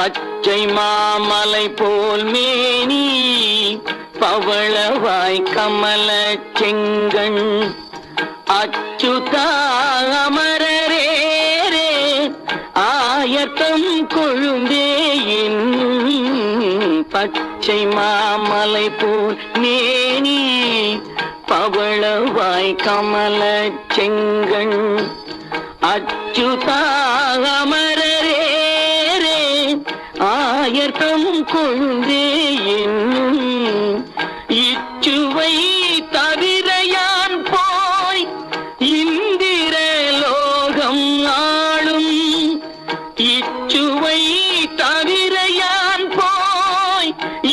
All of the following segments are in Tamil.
பச்சை மாமலை போல் மேனி பவளவாய் கமல செங்கண். அச்சுதா அமரரேரே ஆயத்தம் கொழுந்தேயின். பச்சை மாமலை போல் மேனி பவளவாய் கமல செங்கண். அச்சுதா ஆயர்தம் கொழுந்தே என்னும் இச்சுவை தவிர யான் போய் இந்திர லோகம் ஆளும் இச்சுவை தவிர யான் போய்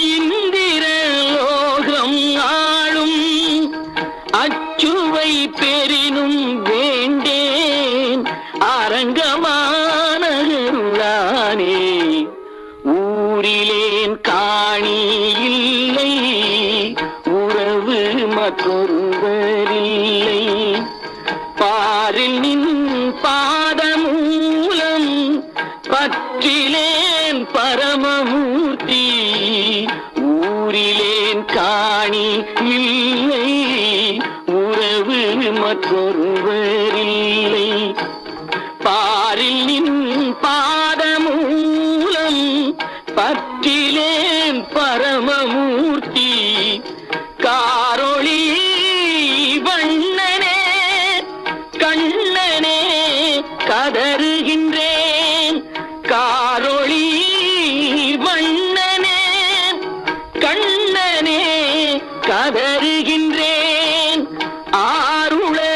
இந்திர லோகம் ஆளும் அச்சுவை பெரினும் வேண்டேன். அரங்கமானருளானே காணி இல்லை. உறவு மற்றொருவரில்லை. பாரில் நின் பாதமூலம் பற்றிலேன் பரமமூர்த்தி ஊரிலேன் காணி இல்லை. உறவு மற்றொருவரில்லை. பாரில் நின் பாதமூலம் பற்றிலே கதறுகின்றேன். காரொளி வண்ணனே கண்ணனே கதறுகின்றேன். ஆருள